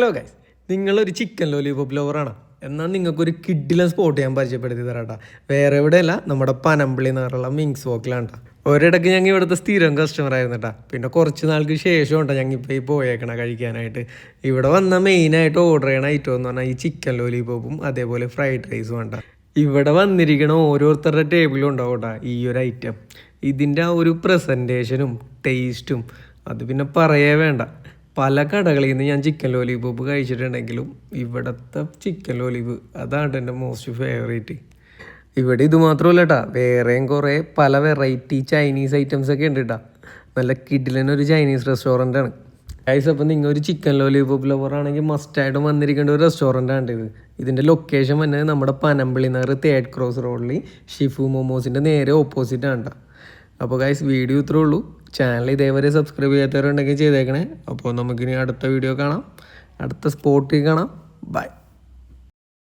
Hello guys നിങ്ങളൊരു chicken lollipop ലവറാണ് എന്നാൽ നിങ്ങൾക്കൊരു കിഡിലെ സ്പോട്ട് ഞാൻ പരിചയപ്പെടുത്തി തരാട്ടാ. വേറെ എവിടെയല്ല നമ്മുടെ പനമ്പിളി പറഞ്ഞുള്ള മിങ്സ് വോക്കിലാണ് ഒരിടയ്ക്ക് ഞങ്ങൾ ഇവിടുത്തെ സ്ഥിരം കസ്റ്റമർ ആയിരുന്നു കേട്ടോ പിന്നെ കുറച്ച് നാൾക്ക് ശേഷം ഉണ്ടോ ഞങ്ങൾ ഇപ്പോൾ ഈ പോയേക്കണ കഴിക്കാനായിട്ട്. ഇവിടെ വന്ന മെയിനായിട്ട് ഓർഡർ ചെയ്യണ ഐറ്റം എന്ന് പറഞ്ഞാൽ ഈ ചിക്കൻ ലോലിപോപ്പും അതേപോലെ ഫ്രൈഡ് റൈസും വേണ്ട ഇവിടെ വന്നിരിക്കണ ഓരോരുത്തരുടെ ടേബിളും ഉണ്ടാവും കേട്ടോ ഈ ഒരു ഐറ്റം ഇതിന്റെ ആ ഒരു പ്രസന്റേഷനും ടേസ്റ്റും അത് പിന്നെ പറയേ വേണ്ട. പല കടകളിൽ നിന്ന് ഞാൻ ചിക്കൻ ലോലിപോപ്പ് കഴിച്ചിട്ടുണ്ടെങ്കിലും ഇവിടുത്തെ ചിക്കൻ ലോലിപ് അതാണ് എന്റെ മോസ്റ്റ് ഫേവറേറ്റ് ഇവിടെ ഇത് മാത്രമല്ല കേട്ടാ വേറെയും കുറേ പല വെറൈറ്റി ചൈനീസ് ഐറ്റംസ് ഒക്കെ ഉണ്ട് കേട്ടാ നല്ല കിഡിലനൊരു ചൈനീസ് റെസ്റ്റോറന്റ് ആണ്. ഗൈസ് അപ്പം നിങ്ങൾ ഒരു ചിക്കൻ ലോലിപോപ്പ് ലവർ ആണെങ്കിൽ മസ്റ്റായിട്ടും വന്നിരിക്കേണ്ട ഒരു റെസ്റ്റോറന്റ് ആണ് ഇത്. ഇതിന്റെ ലൊക്കേഷൻ വന്നത് നമ്മുടെ പനമ്പിളി നഗർ തേഡ് ക്രോസ് റോഡിൽ ഷിഫു മോമോസിന്റെ നേരെ ഓപ്പോസിറ്റ് ആണ് കേട്ടോ അപ്പോൾ ഗൈസ് വീഡിയോ ഇത്രേ ഉള്ളൂ. ചാനൽ ഇതേവരെ സബ്സ്ക്രൈബ് ചെയ്യാത്തവരുണ്ടെങ്കിൽ ചെയ്തേക്കണേ. അപ്പോൾ നമുക്കിനി അടുത്ത വീഡിയോ കാണാം. അടുത്ത സ്പോട്ടിൽ കാണാം. ബൈ